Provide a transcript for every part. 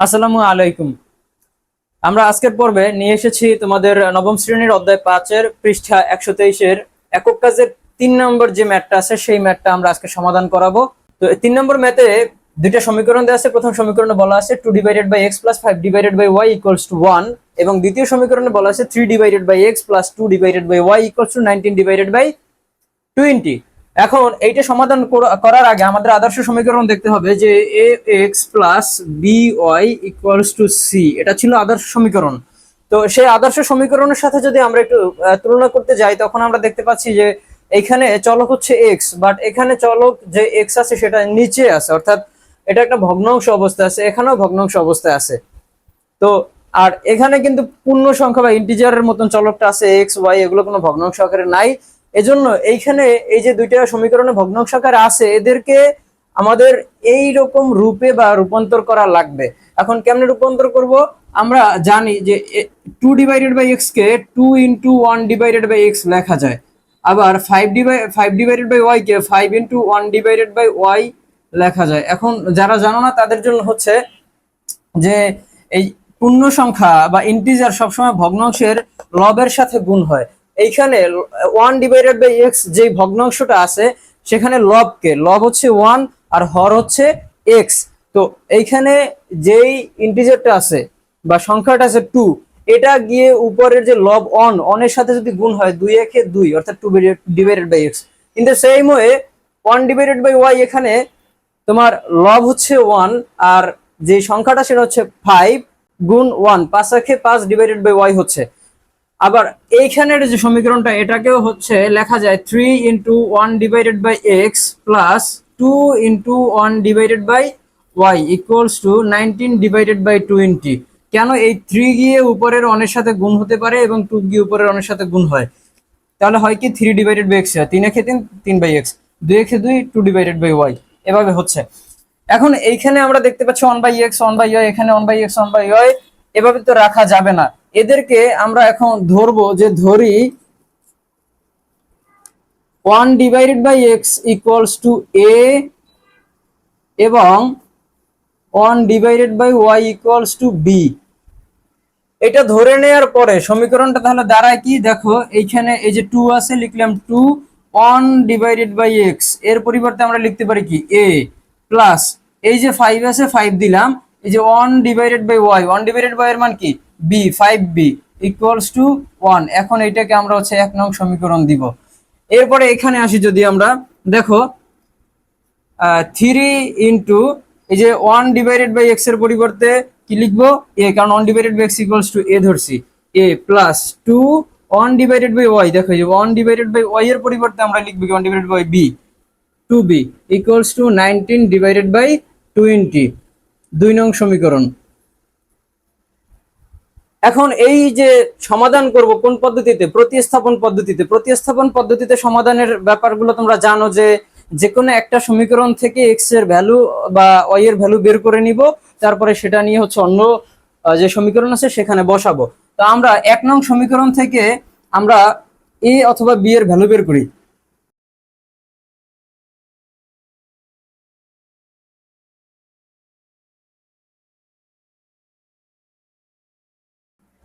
আসসালামু আলাইকুম। আমরা আজকের পর্বে নিয়ে এসেছি তোমাদের নবম শ্রেণির অধ্যায় পাঁচের পৃষ্ঠা একশো তেইশের একক কাজের তিন নম্বর যে ম্যাথটা আছে, সেই ম্যাথটা আমরা আজকে সমাধান করাবো। তো তিন নম্বর ম্যাথে দুইটা সমীকরণ দেওয়া আছে। প্রথম সমীকরণে বলা আছে two divided by X plus five divided by Y equals to one এবং দ্বিতীয় সমীকরণে বলা আছে three divided by X plus two divided by Y equals to nineteen divided by twenty এখন এইটা সমাধান করার আগে আমাদের আদর্শ সমীকরণ দেখতে হবে যে a x plus b y equals to c এটা ছিল আদর্শ সমীকরণ। তো সেই আদর্শ সমীকরণের সাথে যদি আমরা একটু তুলনা করতে যাই, তখন আমরা দেখতে পাচ্ছি যে এখানে চলক হচ্ছে এক্স বাট এখানে চলক যে এক্স আছে সেটা নিচে আছে, অর্থাৎ এটা একটা ভগ্নাংশ অবস্থা আছে, এখানেও ভগ্নাংশ অবস্থায় আছে। তো আর এখানে কিন্তু পূর্ণ সংখ্যা বা ইন্টিজারের মতন চলকটা আছে এক্স ওয়াই এগুলো কোনো ভগ্নাংশ আকারে নাই। এজন্য এইখানে এই যে দুইটা সমীকরণে ভগ্নাংশ আছে, এদেরকে আমাদের এই রকম রূপে বা রূপান্তর করা লাগবে। এখন কেমনে রূপান্তর করব? আমরা জানি যে two divided by x K two into one divided by x লেখা যায়। আবার five divide five divided by y K five into one divided by y লেখা যায়। এখন যারা জানো না, তাদের জন্য হচ্ছে যে এই পূর্ণ সংখ্যা বা ইন্টিজার সবসময় ভগ্নাংশের লবের সাথে গুণ হয়। এইখানে ওয়ান ডিভাইডেড বাই এক্স যে ভগ্নাংশটা আছে, সেখানে লবকে লব হচ্ছে ওয়ান আর হর হচ্ছে এক্স তো এইখানে যেই ইন্টিজারটা আছে বা সংখ্যাটা আছে টু এটা গিয়ে উপরের যে লব অন অনের সাথে যদি গুণ হয় দুই একে দুই, অর্থাৎ two divided by x in the same way one divided by y এখানে তোমার লব হচ্ছে ওয়ান আর যে সংখ্যাটা সেটা হচ্ছে ফাইভ গুণ ওয়ান পাঁচ একে পাঁচ ডিভাইডেড বাই ওয়াই হচ্ছে। আবার এইখানের যে সমীকরণটা, এটাকেও হচ্ছে লেখা যায় three into one divided by x plus two into one divided by y equals to nineteen divided by twenty কেন এই থ্রি গিয়ে উপরের অনের সাথে গুণ হতে পারে এবং টু গিয়ে উপরের অনের সাথে গুণ হয়? তাহলে হয় কি থ্রি ডিভাইডেড বাই এক্স তিন একে তিন তিন বাই এক্স দুই একে দুই টু ডিভাইডেড বাই ওয়াই এভাবে হচ্ছে। এখন এইখানে আমরা দেখতে পাচ্ছি one by x one by y এখানে one by x one by y এভাবে তো রাখা যাবে না। এদেরকে আমরা এখন ধরবো যে ধরি one divided by x equals to a এবং one divided by y equals to b এটা ধরে নেওয়ার পরে সমীকরণটা তাহলে দাঁড়ায় কি? দেখো, এইখানে এই যে টু আছে, লিখলাম টু ওয়ান ডিভাইডেড বাই এক্সের পরিবর্তে আমরা লিখতে পারি কি? এ প্লাস এই যে ফাইভ আছে ফাইভ দিলাম। এই যে one divided by y one divided by এর মান কি? B five b equals to one এখন এটাকে আমরা হচ্ছে এক নং সমীকরণ দিব। এরপরে এখানে আসি যদি আমরা, দেখো থ্রি ইন্টু এই যে ওয়ান ডিভাইডেড বাই এক্সের পরিবর্তে কি লিখব? এ কারণ one divided by x equals to a ধরছি। A plus two one divided by y দেখো যে ওয়ান ডিভাইডেড বাই ওয়াই এর পরিবর্তে আমরা লিখব one divided by b two b equals to nineteen divided by twenty দুই নং সমীকরণ। এখন এই যে সমাধান করব কোন পদ্ধতিতে? প্রতিস্থাপন পদ্ধতিতে। প্রতিস্থাপন পদ্ধতিতে সমাধানের ব্যাপারগুলো তোমরা জানো যে যে কোনো একটা সমীকরণ থেকে এক্সের ভ্যালু বা ওয়াই এর ভ্যালু বের করে নিব, তারপরে সেটা নিয়ে হচ্ছে অন্য যে সমীকরণ আছে সেখানে বসাবো। তো আমরা এক নং সমীকরণ থেকে আমরা এ অথবা বি এর ভ্যালু বের করি।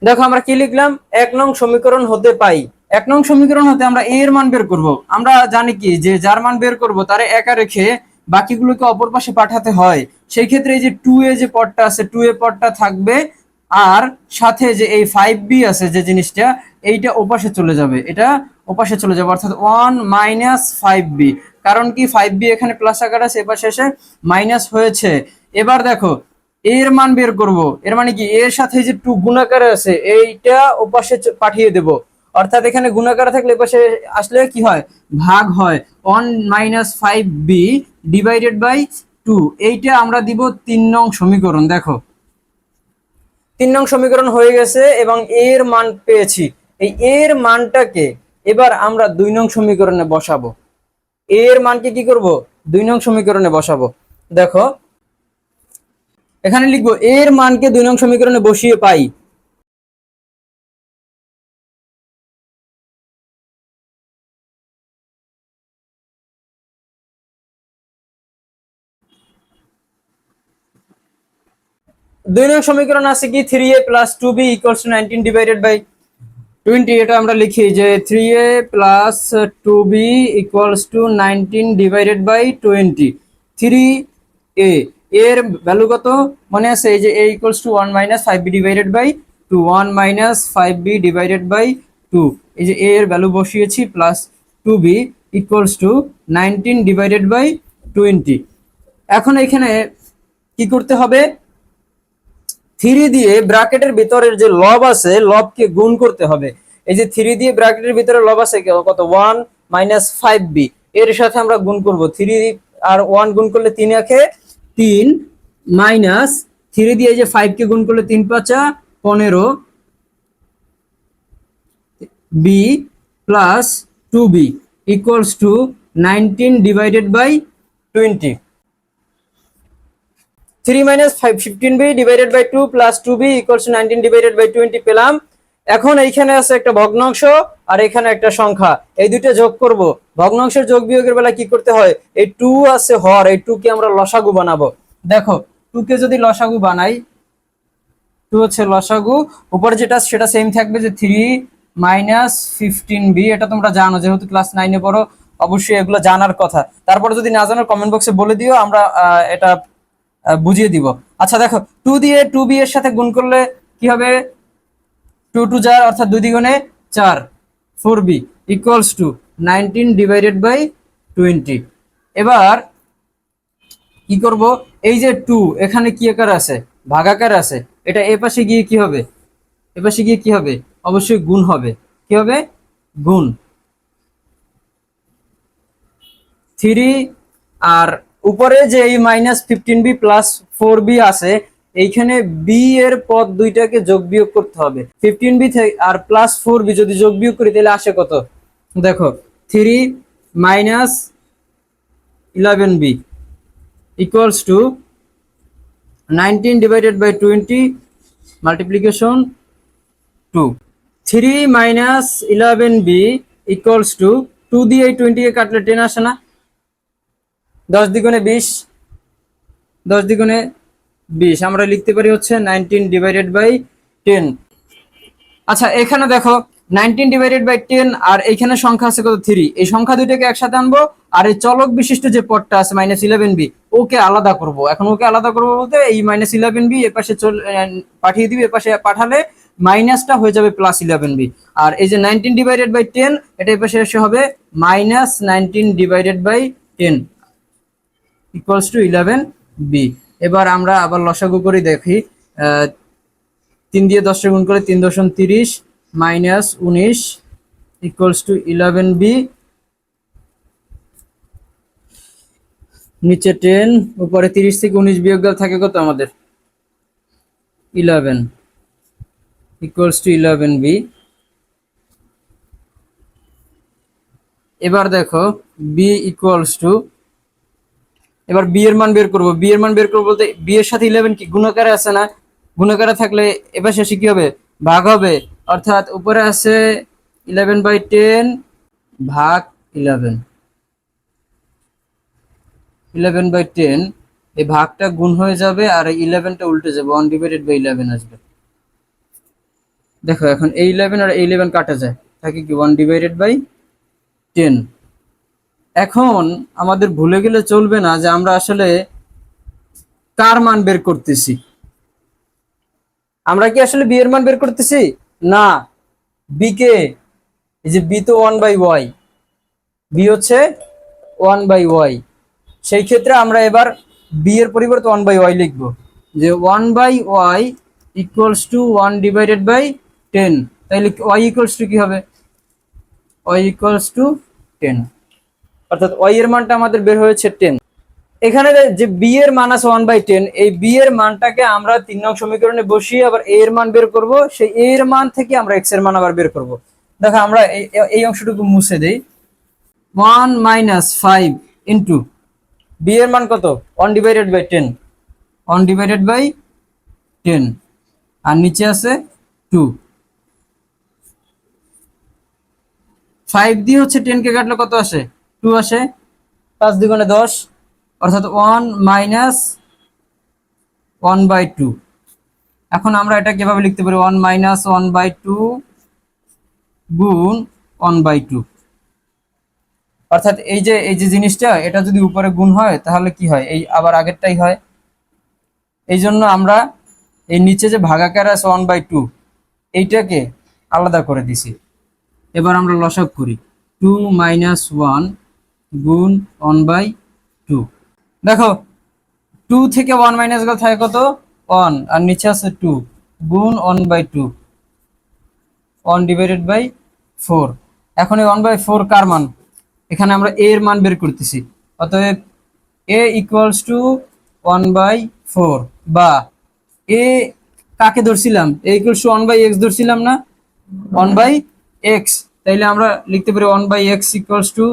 দেখো, আমরা কি লিখলাম? এক নং সমীকরণ হতে পাই। এক নং সমীকরণ হতে আমরা এ এর মান বের করব। আমরা জানি কি যে যার মান বের করব, তারে একা রেখে বাকিগুলোকে অপর পাশে পাঠাতে হয়। সেই ক্ষেত্রে এই যে টু এ যে পদটা আছে টু এ পদটা থাকবে, আর সাথে যে এই ফাইভ বি আছে যে জিনিসটা, এইটা ওপাশে চলে যাবে। এটা ওপাশে চলে যাবে, অর্থাৎ ওয়ান মাইনাস ফাইভ বি কারণ কি ফাইভ বি এখানে প্লাস আকার আছে এসে মাইনাস হয়েছে। এবার দেখো এর মান বের করব। এর মানে কি? এর সাথে যে টু গুণাকারে আছে, এইটা ওপাশে পাঠিয়ে দেব। অর্থাৎ এখানে গুণাকার থাকলে এপাশে আসলে কি হয়? ভাগ হয়। One minus five b divided by two এইটা আমরা দিব তিন নং সমীকরণ, দেখো। তিন নং সমীকরণ হয়ে গেছে এবং এর মান পেয়েছি। এই এর মানটাকে এবার আমরা দুই নং সমীকরণে বসাবো। এর মানকে কি করব? দুই নং সমীকরণে বসাবো। দেখো এখানে লিখব, এর মানকে দুই নং সমীকরণে বসিয়ে পাই। দুই নং সমীকরণ আছে কি? Three a plus two b equals to nineteen divided by twenty এটা আমরা লিখি যে three a plus two b equals to nineteen divided by twenty three a এর ভ্যালু কত? মনে আছে এই যে a equals to one minus five b divided by two one minus five b divided by two এই যে এর value বসিয়েছি plus two b equals to nineteen divided by twenty এখন এখানে কি করতে হবে? থ্রি দিয়ে ব্র্যাকেটের ভিতরের যে লব আছে লবকে গুণ করতে হবে। এই যে থ্রি দিয়ে ব্র্যাকেটের ভিতরে লব আছে কত? ওয়ান মাইনাস ফাইভ বি এর সাথে আমরা গুণ করব। থ্রি আর ওয়ান গুণ করলে তিন একে তিন মাইনাস থ্রি দিয়ে যে ফাইভ কে গুণ করলে তিন পাঁচা পনেরো b plus two b equals to nineteen divided by twenty three minus five fifteen b divided by two plus two b equals to nineteen divided by twenty পেলাম। এখন এইখানে আছে একটা ভগ্নাংশ। আর এখানে একটা সংখ্যা। এই দুইটা যোগ করব। ভগ্নাংশের যোগ বিয়োগের বেলা কি করতে হয়? এই টু আছে হর, এই টু কে আমরা লসাগু বানাবো। দেখো টু কে যদি লসাগু বানাই, টু হচ্ছে লসাগু। উপরে যেটা সেটা সেম থাকবে যে থ্রি মাইনাস ফিফটিন বি এটা তোমরা জানো, যেহেতু ক্লাস নাইনে পড়ো, অবশ্যই এগুলো জানার কথা। তারপরে যদি না জানো কমেন্ট বক্সে বলে দিও, আমরা এটা বুঝিয়ে দিব। আচ্ছা দেখো টু দিয়ে টু বি এর সাথে গুণ করলে কি হবে? টু টু যার অর্থাৎ দুই দ্বিগুণে চার। Four b equals to nineteen divided by twenty এবার কি করব? এই যে টু এখানে কি আকার আছে? ভাগাকার আছে। এটা এ পাশে গিয়ে কি হবে? এ পাশে গিয়ে কি হবে? অবশ্যই গুণ হবে। কি হবে? গুণ। থ্রি আর উপরে যে এই minus fifteen b plus four b আছে এইখানে বি এর পদ দুইটাকে যোগ বিয়োগ করতে হবে। ফিফটিন বি আর প্লাস ফোর বি যদি যোগ বিয়োগ করি, তাহলে আসে কত? দেখো three minus eleven b equals to to 19 divided by 20 multiplication 2 3 minus 11b equals to 2 দিয়ে এই টোয়েন্টিকে কাটলে 10 আসে না। 10 দ্বিগুণে 20 10 দ্বিগুণে 20 আমরা লিখতে পারি হচ্ছে 19 ডিভাইডেড বাই 10 আচ্ছা এখানে দেখো 19 ডিভাইডেড বাই 10 আর এইখানে সংখ্যা আছে কত? 3 এই সংখ্যা দুইটাকে একসাথে আনব, আর এই চলক বিশিষ্ট যে পদটা আছে মাইনাস ইলেভেন বি ওকে আলাদা করব। এখন ওকে আলাদা করব বলতে এই মাইনাস ইলেভেন বি এপাশে পাঠিয়ে দিবি এপাশে পাঠালে মাইনাসটা হয়ে যাবে প্লাস ইলেভেন বি আর এই যে নাইনটিন ডিভাইডেড বাই টেন এটা এপাশে এসে হবে minus nineteen divided by ten equals to eleven b এবার আমরা আবার লসাগু করে, দেখি তিন দিয়ে দশটা গুণ করে তিন দশম তিরিশ মাইনাস উনিশ ইকুয়ালস টু ইলেভেন বি নিচে টেন উপরে তিরিশ থেকে উনিশ বিয়োগ গেলে থাকে কত আমাদের? Eleven equals to eleven b এবার দেখো বি ইকুয়ালস টু এবার বি এর মান বের করব। বি এর মান বের করব বলতে বি এর সাথে ইলেভেন কি গুণাকারে আছে না? গুণাকারে থাকলে এবার শেষে কি হবে? ভাগ হবে। অর্থাৎ উপরে আছে ইলেভেন বাই টেন ভাগ ইলেভেন ইলেভেন বাই টেন এই ভাগটা গুণ হয়ে যাবে আর ইলেভেনটা উল্টে যাবে। ওয়ান ডিভাইডেড বাই ইলেভেন আসবে। দেখো, এখন এই ইলেভেন আর এই ইলেভেন কাটা যায়। থাকে কি? ওয়ান ডিভাইডেড বাই টেন এখন আমাদের ভুলে গেলে চলবে না যে আমরা আসলে কার মান বের করতেছি। আমরা কি আসলে বি এর মান বের করতেছি? না। বি কে, এই যে বি তো ওয়ান বাই ওয়াই বি হচ্ছে ওয়ান বাই ওয়াই সেই ক্ষেত্রে আমরা এবার বি এর পরিবর্তে ওয়ান বাই ওয়াই লিখব। যে one by y equals to one divided by ten তাইলে ওয়াই ইকুয়ালস টু কি হবে? ওয়াই ইকুয়ালস টু টেন অর্থাৎ ওয়াই এর মানটা আমাদের বের হয়েছে টেন এখানে যে বি এর মান আছে ওয়ান বাই টেন এই বি এর মানটাকে আমরা তিন নং সমীকরণে বসিয়ে আবার এ এর মান বের করব, সেই এ এর মান থেকে আমরা এক্সের মান আবার বের করব। দেখো, আমরা এই- অংশটুকু মুছে দেই। One minus five into b এর মান কত? One divided by ten one divided by ten আর নিচে আছে টু ফাইভ দিয়ে হচ্ছে টেন কে কাটলে কত আসে? টু আসে। পাঁচ দ্বিগুণে দশ, অর্থাৎ one minus one by two. এখন আমরা এটা কীভাবে লিখতে পারি? One minus one by two গুণ ওয়ান বাই টু। অর্থাৎ এই যে এই যে জিনিসটা, এটা যদি উপরে গুণ হয়, তাহলে কি হয়? এই আবার আগেরটাই হয়। এই জন্য আমরা এই নিচে যে ভাগাকার আছে ওয়ান বাই টু, এইটাকে আলাদা করে দিছি। এবার আমরা লসক করি। টু মাইনাস ওয়ান গুণ ওয়ান বাই টু। দেখো, টু থেকে ওয়ান মাইনাস গেলে থাকে কত? ওয়ান। আর নিচে আছে টু। গুণ one by two. One divided by four এখন এই ওয়ান বাই ফোর কার মান? এখানে আমরা এর মান বের করতেছি। অতএব a equals to one by four বা এ কাকে ধরছিলাম? A equals to one by x ধরছিলাম না? ওয়ান বাই এক্স তাইলে আমরা লিখতে পারি one by x equals to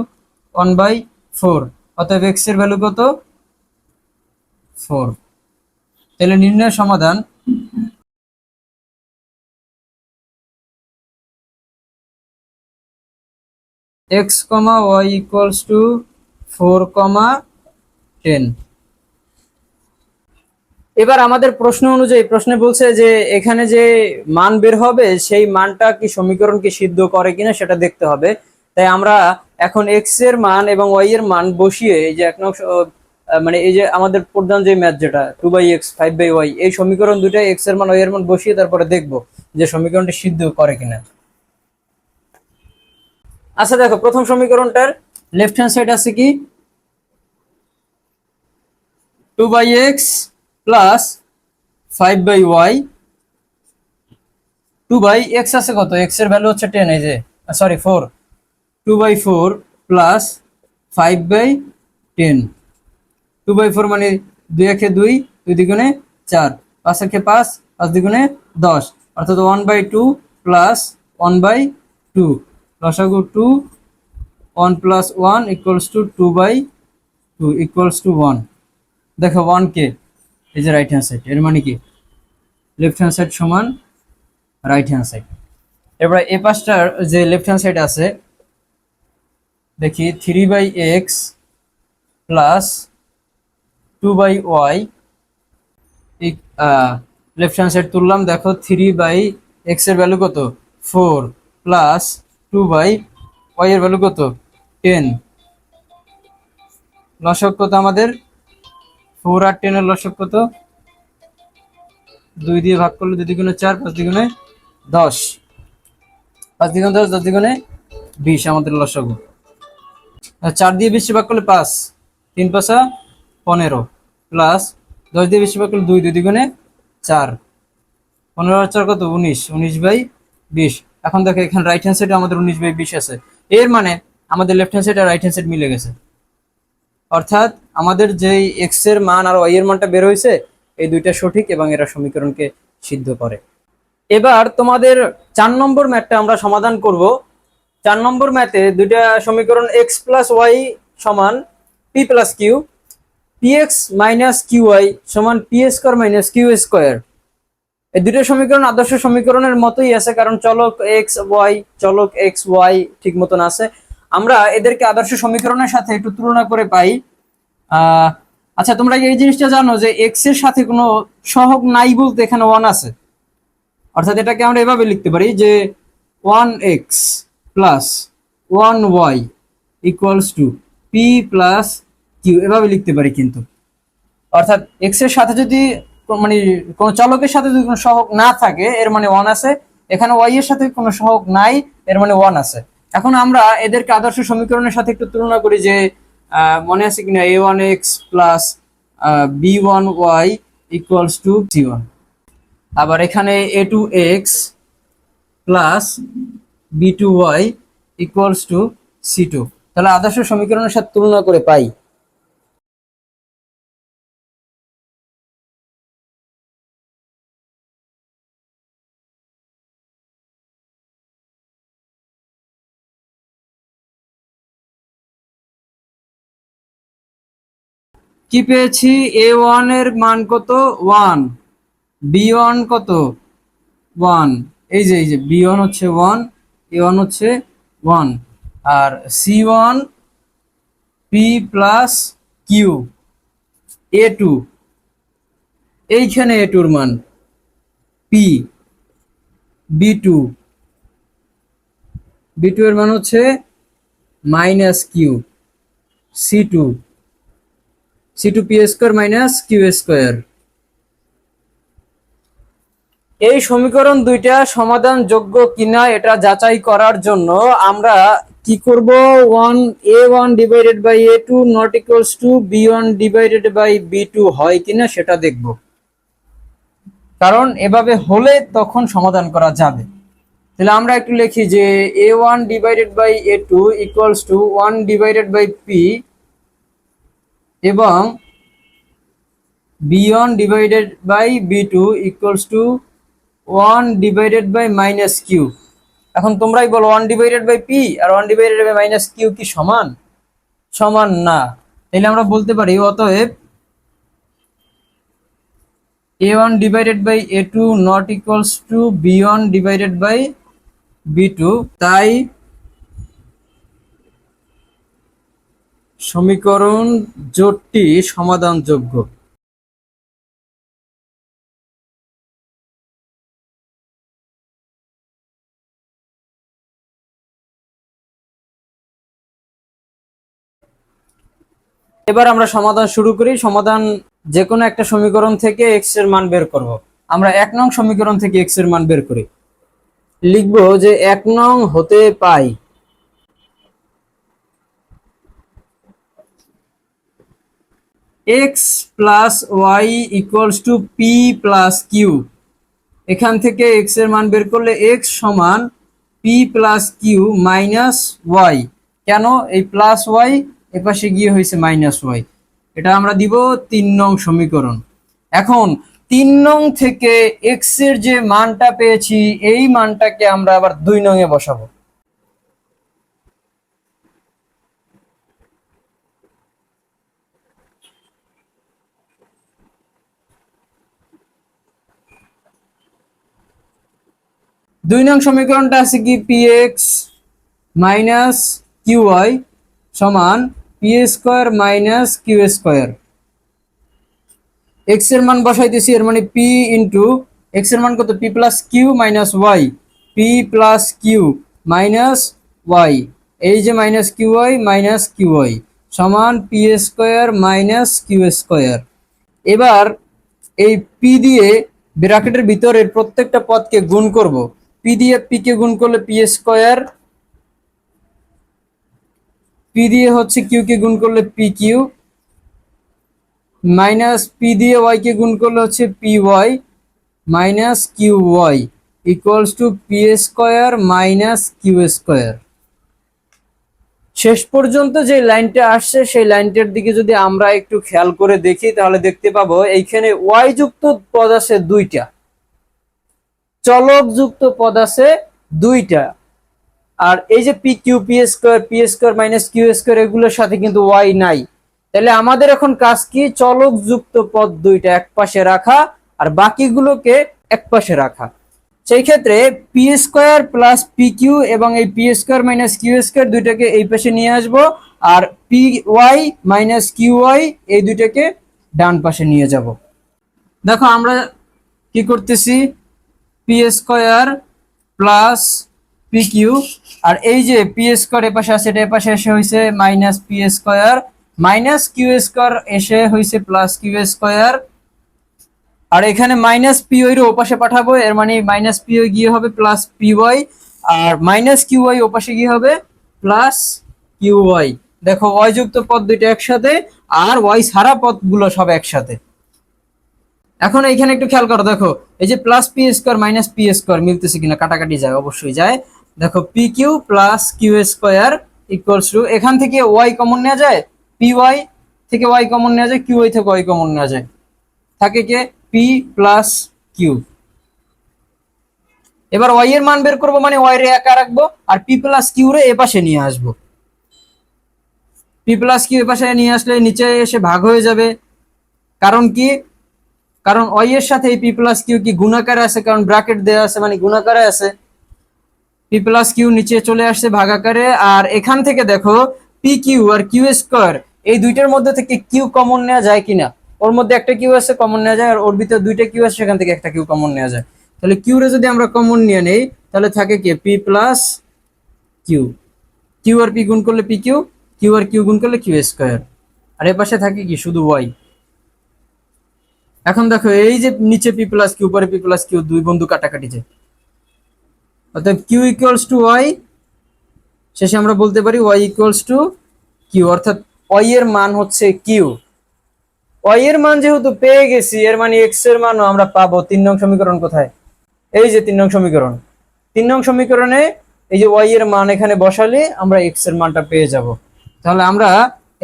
one by four. অতএব এক্সের ভ্যালু কত? ফোর। তাহলে নির্ণয় সমাধান। X comma y equals to four comma ten এবার আমাদের প্রশ্ন অনুযায়ী, প্রশ্নে বলছে যে এখানে যে মান বের হবে, সেই মানটা কি সমীকরণকে সিদ্ধ করে কিনা সেটা দেখতে হবে। তাই আমরা এখন এক্সের মান এবং ওয়াই এর মান বসিয়ে এই যে এক নং মানে এই যে আমাদের প্রধান যে ম্যাথ যেটা two by x five by y এই সমীকরণ দুটাই এক্সের মান ওয়াই এর মান বসিয়ে তারপরে দেখব যে সমীকরণটি সিদ্ধ করে কিনা। আচ্ছা দেখো, প্রথম সমীকরণটার লেফট হ্যান্ড সাইড আছে কি? Two by x plus five by y two by x আছে কত? এক্সের ভ্যালু হচ্ছে টেন এই যে sorry four two by four plus five by ten two by four মানে দুই একে দুই দুই দ্বিগুণে চার। পাঁচ একে পাঁচ পাঁচ দ্বিগুণে দশ। অর্থাৎ one by two plus one by two লসাগু two one plus one equals to two by two equals to one দেখো ওয়ান কে, এই যে রাইট হ্যান্ড সাইড এর মানে কি? লেফট হ্যান্ড সাইড সমান রাইট হ্যান্ড সাইড এবার এ পাশটার যে লেফট হ্যান্ড সাইড আছে দেখি three by x plus two by y left hand side তুললাম, দেখো থ্রি বাই এক্সের ভ্যালু কত? Four plus two by y এর ভ্যালু কত? টেন লসক কত আমাদের? ফোর আর টেনের লসক কত? দুই দিয়ে ভাগ করলে দুই চার, পাঁচ দ্বিগুণে দশ। পাঁচ দ্বিগুণে দশ দশ দ্বিগুণে বিশ আমাদের লসক। চার দিয়ে বিশ ভাগ করলে পাঁচ, তিন পাঁচা পনেরো প্লাস দশ দিয়ে বেশি ভাগ করলে দুই দুই দ্বিগুণে চার। পনেরো আর চার কত? উনিশ উনিশ বাই বিশ। এখন দেখো, এখানে রাইট হ্যান্ড সাইডে আমাদের উনিশ বাই বিশ আছে। এর মানে আমাদের লেফট হ্যান্ড সাইড আর রাইট হ্যান্ড সাইড মিলে গেছে। অর্থাৎ আমাদের যেই এক্সের মান আর ওয়াই এর মানটা বের হয়েছে, এই দুইটা সঠিক এবং এরা সমীকরণকে সিদ্ধ করে। এবার তোমাদের চার নম্বর ম্যাথটা আমরা সমাধান করব। চার নম্বর ম্যাথে দুইটা সমীকরণ এক্স প্লাস ওয়াই সমান p plus q p x minus q y সমান p square minus q square এই দুটো সমীকরণ আদর্শ সমীকরণের মতোই আছে, কারণ চলক এক্স ওয়াই চলক এক্স ওয়াই ঠিক মতন আছে। আমরা এদেরকে আদর্শ সমীকরণের সাথে একটু তুলনা করে পাই। আচ্ছা তোমরা এই জিনিসটা জানো যে এক্সের সাথে কোনো সহগ নাই বলতে এখানে ওয়ান আছে? অর্থাৎ এটাকে আমরা এভাবে লিখতে পারি যে one x plus one y equals to p plus q এভাবে লিখতে পারি কিন্তু। অর্থাৎ এক্সের সাথে যদি মানে কোনো চলকের সাথে যদি কোনো সহগ না থাকে, এর মানে ওয়ান আছে। এখানে ওয়াই এর সাথে কোনো সহগ নাই, এর মানে ওয়ান আছে। এখন আমরা এদেরকে আদর্শ সমীকরণের সাথে একটু তুলনা করি যে মনে আছে কিনা a one x plus b one y equals to c one আবার এখানে a two x plus b two y equals to c two তাহলে আদর্শ সমীকরণের সাথে তুলনা করে পাই। কি পেয়েছি? এ ওয়ানের মান কত? ওয়ান বি ওয়ান কত? ওয়ান এই যে এই যে বি ওয়ান হচ্ছে ওয়ান এ ওয়ান হচ্ছে one R c one p plus q a two এইখানে এ টুর মান p b two b two এর মান হচ্ছে minus q c two c two p square minus q square এই সমীকরণ দুইটা সমাধানযোগ্য কিনা এটা যাচাই করার জন্য আমরা কি করব? One a one divided by a two not equals to b one divided by b two হয় কিনা সেটা দেখব। কারণ এভাবে হলে তখন সমাধান করা যাবে। তাহলে আমরা একটু লিখি যে a one divided by a two equals to one divided by p এবং b one divided by b two equals to one divided by minus q. এখন তোমরাই বলো, one divided by p R one divided by minus q কি সমান? সমান না। তাহলে আমরা বলতে পারি, অতএব a one divided by a two not equals to b one divided by b two. তাই সমীকরণ জোটটি সমাধানযোগ্য। এবার আমরা সমাধান শুরু করি। সমাধান যে কোনো একটা সমীকরণ থেকে এক্সের মান বের করব। আমরা এক নং সমীকরণ থেকে এক্সের মান বের করি। লিখব যে এক নং হতে পাই। X plus y equals to p plus q এখান থেকে এক্সের মান বের করলে এক্স সমান p plus q minus y কেন? এই প্লাস ওয়াই এপাশে গিয়ে হয়েছে মাইনাস ওয়াই এটা আমরা দিব তিন নং সমীকরণ। এখন তিন নং থেকে এক্সের যে মানটা পেয়েছি, এই মানটাকে আমরা আবার দুই নং এ বসাবো। দুই নং সমীকরণটা আছে কি? পি এক্স মাইনাস কিউ সমান p square minus q square এক্সের মান বসাইতেছি, এর মানে পি ইন্টু এক্সের মান কত? P plus q minus y p plus q minus y এই যে minus q y minus q y সমান p square minus q square এবার এই পি দিয়ে ব্র্যাকেটের ভিতরের প্রত্যেকটা পদকে গুণ করব। পি দিয়ে পি কে গুণ করলে পি স্কোয়ার পি দিয়ে হচ্ছে কিউ কে গুণ করলে পি কিউ মাইনাস পি দিয়ে ওয়াই কে গুণ করলে হচ্ছে p y minus q y equals to p square minus q square শেষ পর্যন্ত যে লাইনটা আসছে, সেই লাইনটার দিকে যদি আমরা একটু খেয়াল করে দেখি, তাহলে দেখতে পাবো এইখানে ওয়াই যুক্ত পদ আছে দুইটা। চলক যুক্ত পদ আছে দুইটা। আর এই যে p q p square p square minus q square এগুলোর সাথে কিন্তু ওয়াই নাই। তাহলে আমাদের এখন কাজ কি? চলক যুক্ত পদ দুইটা এক পাশে রাখা আর বাকিগুলোকে এক পাশে রাখা। সেই ক্ষেত্রে p square plus p q এবং এই p square minus q square দুইটাকে এই পাশে নিয়ে আসব আর p y minus q y এই দুইটাকে ডান পাশে নিয়ে যাব। দেখো আমরা কি করতেছি? P square plus p q আর এই যে পি স্কোয়ার এ পাশে আছে, এটা পাশে এসে হয়েছে minus p square minus q square এসে হয়েছে প্লাস কিউ স্কোয়ার আর এখানে মাইনাস পি ওই ও পাঠাবো, এর মানে মাইনাস পি ওই গিয়ে হবে প্লাস পি ওয়াই আর মাইনাস কিউ ওয়াই ও পাশে গিয়ে হবে প্লাস কিউ ওয়াই দেখো ওয়াই যুক্ত পদ দুইটা একসাথে, আর ওয়াই সারা পদগুলো সব একসাথে। এখন এইখানে একটু খেয়াল করো, দেখো, এই যে plus P square minus P square মিলতেছে কিনা, কাটাকাটি যায়, অবশ্যই যায়। দেখো P Q plus Q square equals to এখান থেকে ওয়াই কমন নেওয়া যায় পি ওয়াই থেকে ওয়াই কমন নেওয়া যায় কিউ ওয়াই থেকে ওয়াই কমন নেওয়া যায়। থাকে কে? পি প্লাস কিউ এবার ওয়াই এর মান বের করব মানে ওয়াই রে একা রাখব, আর পি প্লাস কিউ রে এ পাশে নিয়ে আসব। পি প্লাস কিউ এ পাশে নিয়ে আসলে নিচে এসে ভাগ হয়ে যাবে। কারণ কি? কারণ ওয়াই এর সাথে এই পি প্লাস কিউ কি গুণাকারে আছে? কারণ ব্র্যাকেট দেওয়া আছে মানে গুণাকারে আছে। পি প্লাস কিউ নিচে চলে আসছে ভাগাকারে আর এখান থেকে দেখো পি কিউ আর কিউ স্কোয়ার এই দুইটার মধ্যে থেকে কিউ কমন নেওয়া যায় কিনা? ওর মধ্যে একটা কিউ আছে কমন নেওয়া যায়, আর ওর ভিতরে দুইটা কিউ আছে, সেখান থেকে একটা কিউ কমন নেওয়া যায়। তাহলে কিউ রে যদি আমরা কমন নিয়ে নেই, তাহলে থাকে কি? পি প্লাস কিউ কিউ আর পি গুণ করলে পি কিউ কিউ আর কিউ গুণ করলে কিউ স্কোয়ার আর এ পাশে থাকে কি? শুধু ওয়াই এখন দেখো, এই যে নিচে পি প্লাস কিউ পরে পি প্লাস কিউ দুই বন্ধু কাটাকাটি যায় অর্থাৎ কিউ ইকুয়ালস টু ওয়াই শেষে আমরা বলতে পারি ওয়াই ইকুয়ালস টু কিউ অর্থাৎ ওয়াই এর মান হচ্ছে কিউ ওয়াই এর মান যেহেতু পেয়ে গেছি, এর মানে এক্সের মানও আমরা পাবো। তিন নং সমীকরণ কোথায়? এই যে তিন নং সমীকরণ। তিন নং সমীকরণে এই যে ওয়াই এর মান এখানে বসালে আমরা এক্সের মানটা পেয়ে যাব। তাহলে আমরা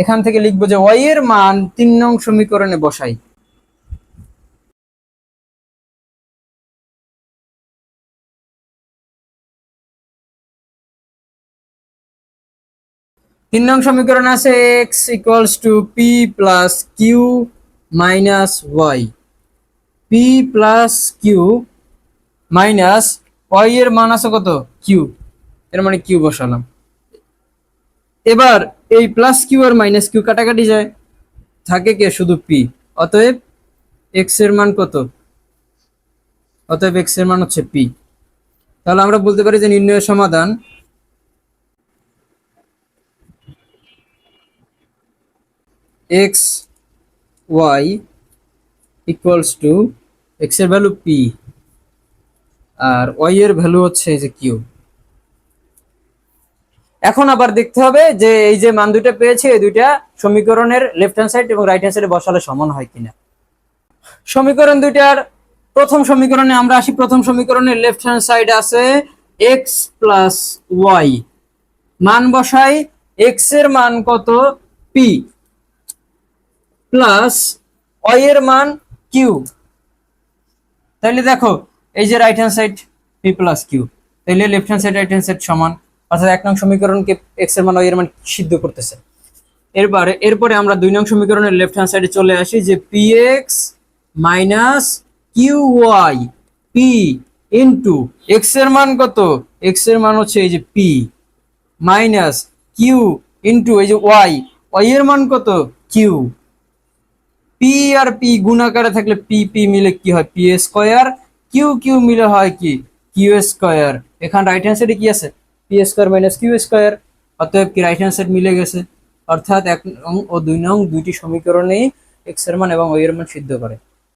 এখান থেকে লিখব যে ওয়াই এর মান তিন নং সমীকরণে বসাই। তিন নং সমীকরণ আছে X equals to P plus Q minus Y P plus Q minus Y এর মান আছে কত? কিউ এর মানে কিউ বসালাম। এবার এই প্লাস কিউ আর মাইনাস কিউ কাটাকাটি যায়। থাকে কে? শুধু পি অতএব এক্সের মান কত? অতএব এক্সের মান হচ্ছে পি তাহলে আমরা বলতে পারি যে নির্ণয়ের সমাধান এক্স ওয়াই ইকুয়ালস টু এক্সের ভ্যালু পি আর ওয়াই এর ভ্যালু হচ্ছে এই যে কিউ এখন আবার দেখতে হবে যে এই যে মান দুইটা পেয়েছে, এই দুইটা সমীকরণের লেফট হ্যান্ড সাইড এবং রাইট হ্যান্ড সাইডে বসালে সমান হয় কিনা। সমীকরণ দুইটার প্রথম সমীকরণে আমরা আসি, প্রথম সমীকরণের লেফট হ্যান্ড সাইড আছে এক্স প্লাস ওয়াই মান বসাই এক্সের মান কত? পি প্লাস ওয়াই এর মান কিউ তাহলে দেখো, এই যে right hand side P plus Q তাহলে left hand side right hand side সমান। অর্থাৎ এক নং সমীকরণকে এক্সের মান ওয়াই এর মান সিদ্ধ করতেছে। এরপরে এরপরে আমরা দুই নং সমীকরণের লেফট হ্যান্ড সাইডে চলে আসি যে P X minus Q Y P into এক্সের মান কত? এক্সের মান হচ্ছে এই যে পি মাইনাস কিউ ইন্টু এই যে ওয়াই ওয়াই এর মান কত? কিউ পি আর পি গুণাকারে থাকলে পি পি মিলে কি হয়? পি স্কোয়ার কিউ কিউ মিলে হয় কি? কিউ স্কোয়ার এখানে রাইট হ্যান্ড সাইডে কি আছে? P square minus Q square অতএব কি রাইট হ্যান্ড সাইড মিলে গেছে? অর্থাৎ এক নং ও দুই নং দুইটি সমীকরণেই এক্সের মান এবং ওই এর মান সিদ্ধ করে।